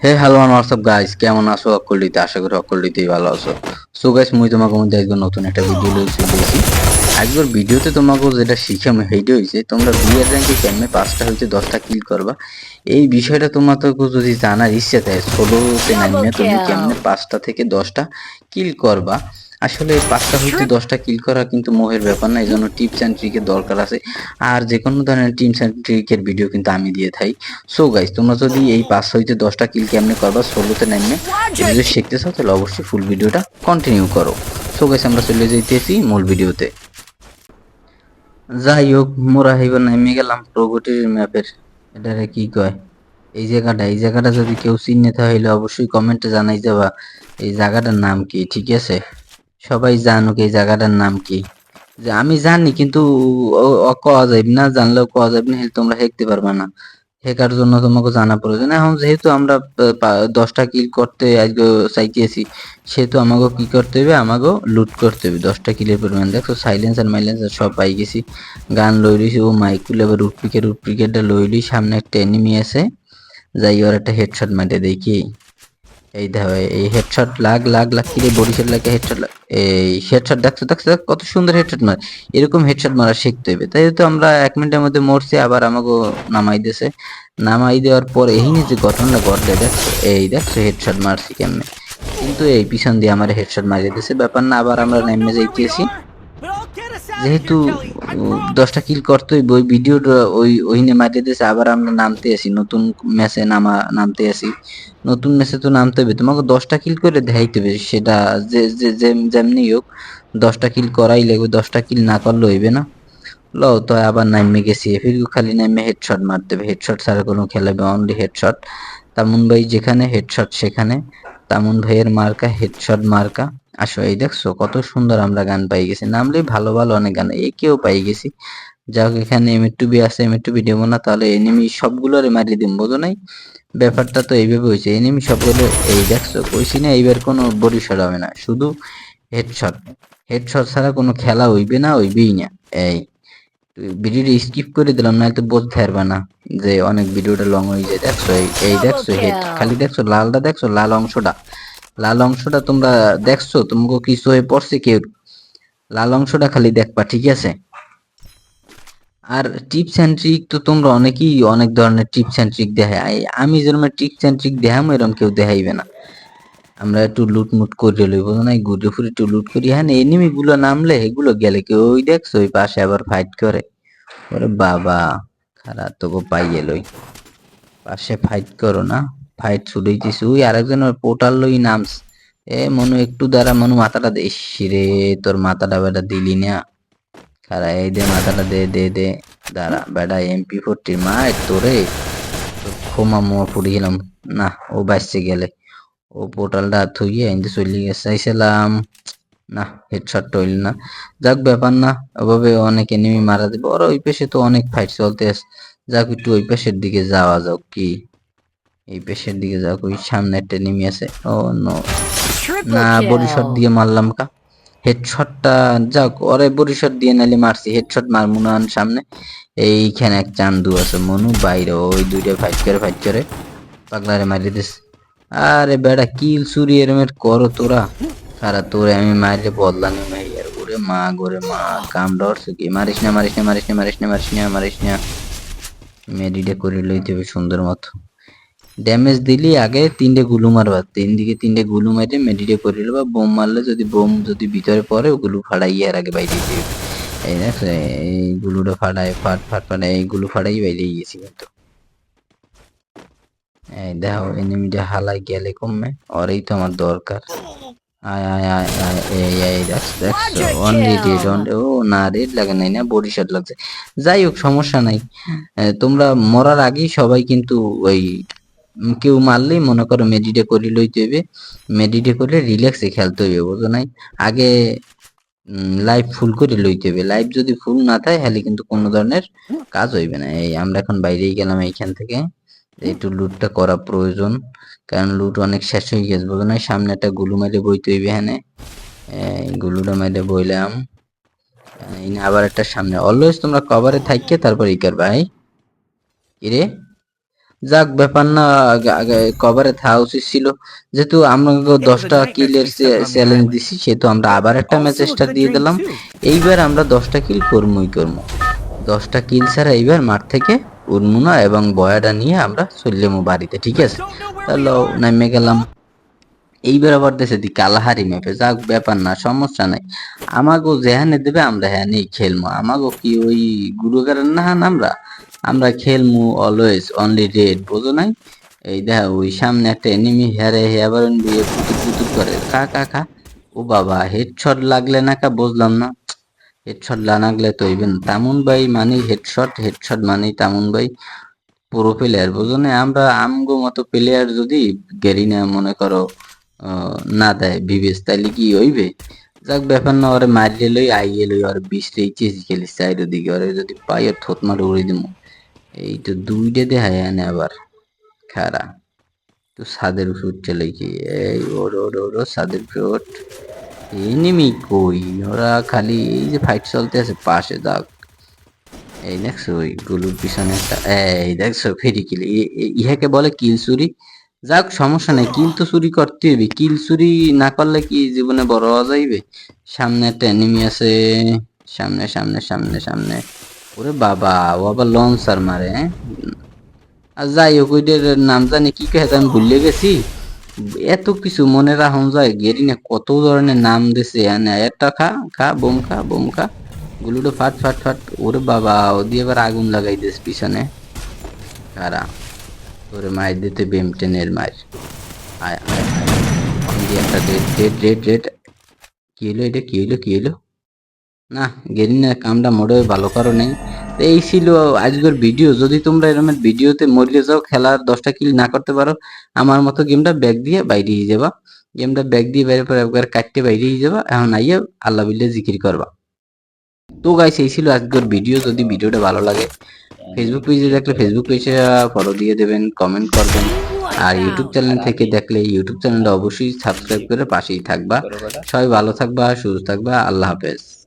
হে hello আমার সব guys কেমন আছো? অকলিতে আশা করি অকলিতেই ভালো আছো। সো গাইস মুই তোমাকে মধ্যে একবার নতুন একটা ভিডিও লইছি দিয়েছি একবার ভিডিওতে তোমাকে যেটা শিখাম সেইটা হয়েছে তোমরা বিয়ের র্যাঙ্কে কেমনে পাঁচটা হইতে দশটা কিল করবা এই বিষয়টা তোমাকে যদি জানার ইচ্ছে থাকে ষোলোতে নামিয়ে তুমি কেমনে পাঁচটা থেকে দশটা কিল করবা আসলে পাঁচটা হইতে দশটা কিল করা কিন্তু মোহের ব্যাপার না এই জন্য টিপস অ্যান্ড ট্রিকের দরকার আছে। আর যে কোনো ধরনের টিপস অ্যান্ড ট্রিকের ভিডিও কিন্তু আমি দিয়ে থাই সো গাইস তোমরা যদি এই পাঁচ হইতে দশটা কিল কেমনে করবা ষোলোতে নামে যদি শিখতে চাও তাহলে অবশ্যই ফুল ভিডিওটা কন্টিনিউ করো। সো গাইস আমরা চলে যাইতেছি মূল ভিডিওতে যাই হোক মোরা হইবার নামে গেলাম প্রগতির ম্যাপের। এটারে কি কয়? এই জায়গাটা এই জায়গাটা যদি কেউ চিনে তাহলে অবশ্যই কমেন্টে জানাই যাবা। এই জায়গাটার নাম কি ঠিক আছে? সবাই জানুক এই জায়গাটার নাম কি। যে আমি জানি, কিন্তু কওয়া যাবে না, জানলেও কওয়া যাবে না তোমরা হেঁকতে পারবা না। হেকার জন্য তোমাকে জানা প্রয়োজন। এখন যেহেতু আমরা দশটা কিল করতে আজকে চাইতেছি, সেহেতু আমাকে কি করতে হবে? আমাকে লুট করতে হবে। দশটা কিলের পরিমাণ। দেখো সাইলেন্সার মাইলেন্সার সব পাই গেছি। গান লই লইছি, ও মাইক খুলে আবার রুটপিকের রুটপিকেটটা লই লই, সামনে একটা এনিমি আছে। যাই, ওর একটা হেডশট মারে দেখি। এই দেখো, এই হেডশট লাগ লাগ লাগ কিরে বরিশাল লাগে হেডশট এই হেডশট দেখছ দেখছ দেখো কত সুন্দর হেডশট মার এরকম হেডশট মারা শিখতে হবে। তাই তো আমরা এক মিনিটের মধ্যে মরছি, আবার আমাকে নামাই দিয়েছে। নামাই দেওয়ার পর এই যে ঘটনাটা ঘটলে, দেখছ? এই দেখছ হেডশট মারছি কেমনে? কিন্তু এই পিছন দিয়ে আমার হেডশট মারিয়ে দিয়েছে। ব্যাপার না, আবার আমরা নেমে যাইতেছি। যেহেতু দশটা কিল করতে ওই ভিডিওটা ওই ওইনে মারিয়ে দিয়েছে, আবার আমরা নামতে আসি। নতুন ম্যাচে নামা, নামতে আসি। নতুন ম্যাচে তো নামতে হবে। তোমাকে দশটা কিল করে দেখাইতে হবে সেটা, যে যে যেম- যেমনি হোক, দশটা কিল করাই লাগবে, দশটা কিল না করলে হইবে না। লও, তো আবার নামে গেছি। ফির খালি নামে হেডশট মারতে হবে। হেডশট ছাড়া কোনো খেলাবে অনলি হেডশট তা মুম্বাই যেখানে হেডশট সেখানে। তামুন ভাইয়ের মার্কা হেডশট মার্কা। আসো, এই দেখছ, কত সুন্দর আমরা গান পাই গেছি। নামলে ভালো ভালো অনেক গান, এই কেউ পাই গেছি। যাক, এখানে এমএটুবি আছে এমএটুবি দেবো না, তাহলে এনিমি সবগুলোরে মারিয়ে দিম, বোঝো নাই? ব্যাপারটা তো এইভাবে হয়েছে এনিমি সবগুলো, এই দেখছ, কইছি না, এইবার কোনো বরিশাল হবে না, শুধু হেডশট হেডশট ছাড়া কোনো খেলা হইবে না, হইবেই না, এই। ভিডিওটা স্কিপ করে দিলাম না তো বলতে পারবা না যে অনেক ভিডিওটা লং হয়ে যায়। দেখছ এই এই দেখছ হেড খালি দেখছ লালটা দেখছ লাল অংশটা? লাল অংশটা তোমরা দেখছ তোমাকে কিছু হয়ে পড়ছে কেউ? লাল অংশটা খালি দেখবা ঠিক আছে? আর টিপস অ্যান্ড ট্রিক তো তোমরা অনেকেই অনেক ধরনের টিপস অ্যান্ড ট্রিক দেখায়। আমি যেরকম টিপস অ্যান্ড ট্রিক দেখাম এরকম কেউ দেখাইবে না। আমরা একটু লুট মুট করে লইব না ঘুরে ফুরে একটু লুট করি। হ্যাঁ এনিমি গুলো নামলে এগুলো গেলে কেউ ওই দেখছ, ওই পাশে আবার ফাইট করে? ওরে বাবা খারাপ তোকে পাইয়ে লই। পাশে ফাইট করো না ফাইট ছুটাইতেছি ওই আরেকজন পোর্টাল লই নামস। এ, মনু, একটু দ্বারা মনু, মাথাটা দে। রে, তোর মাথাটা বেটা দিলি না। খারা এই দে, মাথাটা দে দে দে। দাঁড়া, বেটা এমপি ফোরটি মা তোরে। ক্ষমা মোয়া ফুড়ি গেলাম না, ও বাঁচতে গেলে। ও পোর্টালটা থুইয়ে এনতে চলে গেছে। চাইছিলাম না হেডশট হইল না। যাক ব্যাপার না ওভাবে অনেক এনিমি মারা দেবে। ওর ওই পাশে তো অনেক ফাইট চলতে আছে। যাক একটু ওই পাশের দিকে যাওয়া যাক কি। এই পেশের দিকে যাক ওই সামনে একটা এনিমি আছে। ও নো না বডিশট দিয়ে মারলাম কা। হেডশটটা যাক ওরে বডিশট দিয়ে নালে মারছি। হেডশট মারমু না আন সামনে। এইখানে এক চান্দু আছে মনু বাইরে। ওই দুইটা ফাইট করে ফাইট করে। পাগলারে মারি দিস আরে বেটা, কিল চুরি এরমের করো তোরা। সারা তোরে আমি মারলে বদলানি মারি আর ওরে মা গোরে মা, কাম ডরছে কি? মারিস না মারিস না মারিস না মারিস না মারিস না মারিস না। মেডিটে করে লইতে হবে সুন্দর মতো। ড্যামেজ দিলি, আগে তিনটে গুলু মারবা। তিন দিকে তিনটে গুলু মারে মেডিটে করে বা বোম মারলে যদি বোম যদি ভিতরে পড়ে ওগুলো ফাড়াই আর আগে বাইরে দিবে। এই দেখো, এই গুলুটা ফাড়ায়, ফাট ফাট ফাটায় এইগুলো ফাড়াই বাইরে গেছি কিন্তু। এই দেখো এনিমিটা হালাই গেলে কমবে ওরই তো আমার দরকার। আয় আয় আয় আয় এই এই দেখছ দেখছ অনলি রেড ও না রেড লাগে নাই না বডি শট লাগছে। যাই হোক সমস্যা নাই। তোমরা মরার আগেই সবাই কিন্তু ওই কেউ মারলেই মনে করো মেডিটে করে লইতে হইবে। মেডিটে করে রিল্যাক্সে খেলতে হইবে বুঝো নাই? আগে লাইভ ফুল করে লইতে হবে লাইভ যদি ফুল না থাকে তাহলে কিন্তু কোনো ধরনের কাজ হইবে না। এই আমরা এখন বাইরেই গেলাম এইখান থেকে। একটু লুটটা করা প্রয়োজন। কারণ লুট অনেক শেষ হয়ে গেছে বুঝো নাই? সামনে একটা গুলু মেরে বইতে হইবে হ্যাঁ এই গুলুটা মেরে বইলাম। আবার একটা সামনে। অলওয়েজ তোমরা কভারে থাককে তারপর ই করবা এই। কিরে যাক ব্যাপার না কভারে থাকা উচিত ছিল। যেহেতু আমরা দশটা কিলের চ্যালেঞ্জ দিছি সেহেতু আমরা আবার একটা স্টার্ট দিয়ে দিলাম। এইবার আমরা দশটা কিল করমই করব দশটা কিল ছাড়া এইবার মাঠ থেকে উড়মু না এবং বয়াটা নিয়ে আমরা চললামও বাড়িতে ঠিক আছে? তাহলে নামে গেলাম। এইবার আবার দেশে দি কালাহারি ম্যাপে যাক ব্যাপার না সমস্যা নাই। আমাগো যেহানে দেবে আমরা হ্যানেই খেলব আমাগো কি ওই গুরুগারের না হান আমরা? আমরা খেলমু অলওয়েজ অনলি রেড বোঝো নাই? এই দেখা ওই সামনে একটা এনিমি হেরে হে আবার দিয়ে পুতুর পুতুর করে। কা কা কা ও বাবা হেড হেডশট লাগলে না কা বুঝলাম না। হেডশট না লাগলে তো হইবেন তামুন ভাই মানে হেডশট হেডশট মানে তামুন ভাই পুরো প্লেয়ার বুঝো না, আমরা আমগো মতো প্লেয়ার যদি গেরিনা মনে করো না দেয় বিবেশ তাইলে কি হইবে? যাক, ব্যাপার না, ওরে মারিয়ে লই, আইয়ে লই, ওর বিশ রে চেজি খেলিস চাইরো দিকে, ওরে যদি পাই, ওর থোত মারে উড়ে দিমু। এই তো দুইটা দেখায় আনে আবার খারা তো সাদের উপর চলে কি এই ওর ওর ওর সাদের উপর এনিমি কই? ওরা খালি এই যে ফাইট চলতে আছে, পাশে দাগ। এই দেখছ ওই গুলুর পিছনে একটা, এই দেখছ, ফেরি কিল ইহাকে বলে কিল চুরি। যাক, সমস্যা নাই কিল তো চুরি করতে হবে কিল চুরি না করলে কি জীবনে বড় হওয়া যাইবে? সামনে একটা এনিমি আছে। সামনে সামনে সামনে সামনে। ওরে বাবা, ও আবার লঞ্চার মারে হ্যাঁ? আর যাই হোক, ওইটার নাম জানি কি কে আমি ভুলে গেছি। এত কিছু মনে রাখুন যায় গেরিনে কত ধরনের নাম দিছে এনে একটা খা খা, বোম খা বোম খা গুলুটো ফাট ফাট ফাট, ওরে বাবা ও দিয়ে এবার আগুন লাগাই দিস পিছনে। কারা? ওরে মায়ের দিতে বেম টেনের মায়ের একটা কি হলো এটা? কি হলো? কি হলো? না গেরিনা কামটা মোটেও ভালো করো নেই। এই ছিল আজকের ভিডিও যদি তোমরা এরকম ভিডিওতে মরিয়ে যাও, খেলার দশটা কিল না করতে পারো, আমার মতো গেমটা ব্যাগ দিয়ে বাইরে যাবা। গেমটা ব্যাগ দিয়ে বাইরে পরে একবার কাটতে বাইরে যাবা। এখন আইয়া আল্লাহ বিল্লে জিকির করবা। তো গাইস এই ছিল আজকের ভিডিও যদি ভিডিওটা ভালো লাগে ফেসবুক পেজে দেখলে ফেসবুক পেজে ফলো দিয়ে দেবেন কমেন্ট করবেন। আর ইউটিউব চ্যানেল থেকে দেখলে ইউটিউব চ্যানেলটা অবশ্যই সাবস্ক্রাইব করে পাশেই থাকবা। সবাই ভালো থাকবা, সুস্থ থাকবা। আল্লাহ হাফেজ।